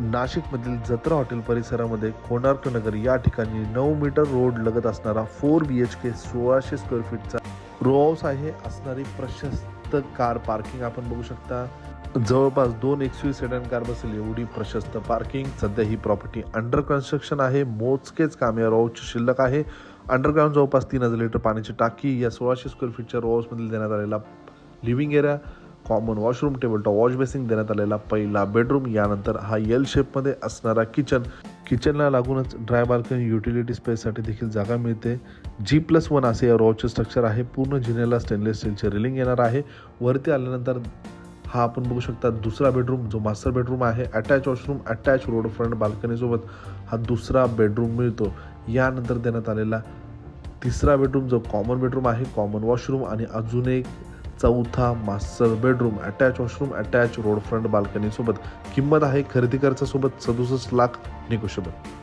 नाशिकमधील जत्रा हॉटेल परिसरामध्ये कोणार्क नगर या ठिकाणी नऊ मीटर रोड लगत असणारा फोर बी एच के सोळाशे स्क्वेअर फीटचा रो हाऊस आहे. असणारी प्रशस्त कार पार्किंग आपण बघू शकता. जवळपास दोन एक्सयू सेडन कार बसेल एवढी प्रशस्त पार्किंग सध्या ही प्रॉपर्टी अंडर कन्स्ट्रक्शन आहे. मोजकेच काम या शिल्लक आहे. अंडरग्राऊंड जवळपास तीन हजार लिटर पाण्याची टाकी या सोळाशे स्क्वेअर फीटच्या रो देण्यात आलेला living area common washroom table top wash basin देण्यात आलेला पहिला बेडरूम यानंतर हा एल शेपमध्ये असणारा किचन किचनला लागूनच ड्राय बाल्कनी युटिलिटी स्पेससाठी देखील जागा मिळते. जी प्लस वन असे या रॉचे स्ट्रक्चर आहे. पूर्ण जिनेला स्टेनलेस स्टीलचे रिलिंग येणार आहे. वरती आल्यानंतर हा आपण बघू शकता दुसरा बेडरूम जो मास्टर बेडरूम आहे. Attach washroom attach road front बाल्कनीसोबत हा दुसरा बेडरूम मिळतो. यानंतर देण्यात आलेला तिसरा बेडरूम जो कॉमन बेडरूम आहे कॉमन वॉशरूम आणि अजून एक चौथा master bedroom attach washroom attach road front balcony सोबत किंमत आहे खरेदी खर्चासोबत सदुसष्ट लाख निगोशिएबल